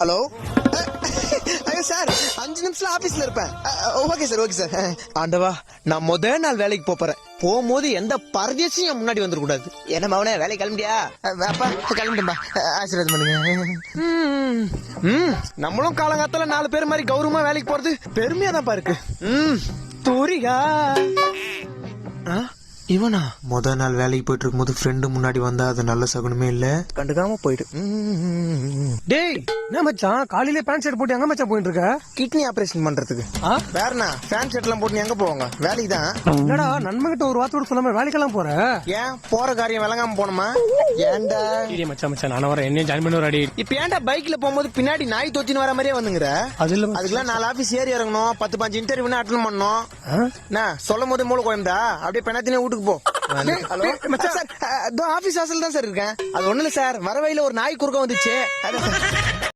Hello? ஐயோ sir அஞ்சு நிமிஷத்துல ஆபீஸ்ல இருப்பேன். Okay sir okay sir. ஆண்டவா நான் முத நாள் வேலைக்கு போப் போறேன். போகும்போது எந்த பரதேசியும் முன்னாடி வந்துடக்கூடாது என்ன மவனே வேலைக்கு கிளம்பியா அப்பா கிளம்பிட்டேன்பா ஆசீர்வாதம் பண்ணுங்க. ம், நம்மளும் காலங்காத்தால நாலு பேர் மாதிரி கௌரவமா வேலைக்கு போறது பெருமையா தான் இருக்கு. ம் தூரிகா. ஆ, இவனா? முத நாள் வேலைக்கு போயிட்டு இருக்கும்போது ஃப்ரெண்டு முன்னாடி வந்தா அது நல்ல சகுனமே இல்ல? கண்டுக்காம போயிடு டேய் என்ன மச்சான்? காலையில பேண்ட் ஷர்ட் போட்டு எங்க மச்சான் போயிட்டு இருக்க கிட்னி ஆபரேஷன் பண்றதுக்கு. ஆ? வேறண்ணா ஃபேன் ஷர்ட் எல்லாம் போட்டு எங்க போவாங்க? வேலைக்கு தான் என்னடா நண்பகிட்ட ஒரு வார்த்தை கூட சொல்லாம வேலைக்கெல்லாம் போற? ஏன்? போற காரியம் விளங்காம போனோமா? ஏன்டா? இடி மச்சான் மச்சான். நானும் வரேன். என்னையும் ஜாயின் பண்ணி அடி. இப்ப ஏன்டா பைக்ல போகும்போது பின்னாடி நாய் தொத்தின்னு வர மாதிரியே வந்துங்கிற? அது இல்ல அதுக்கெல்லாம் நாலு ஆபீஸ் ஏறி இறங்கணும். பத்து பாஞ்சு இன்டர்வியூ அட்டன் பண்ணணும். ஆ? என்ன? சொல்லும் போது மூளை கோயம்தா அப்படியே பெண்ணாத்தினே வீட்டுக்கு போ ஹலோ மச்சான். சார் ஆபீஸ் வாசல் தான் சார் இருக்கேன் அது ஒண்ணு இல்ல சார் வர வழியில ஒரு நாய் குறுக்க வந்துச்சு.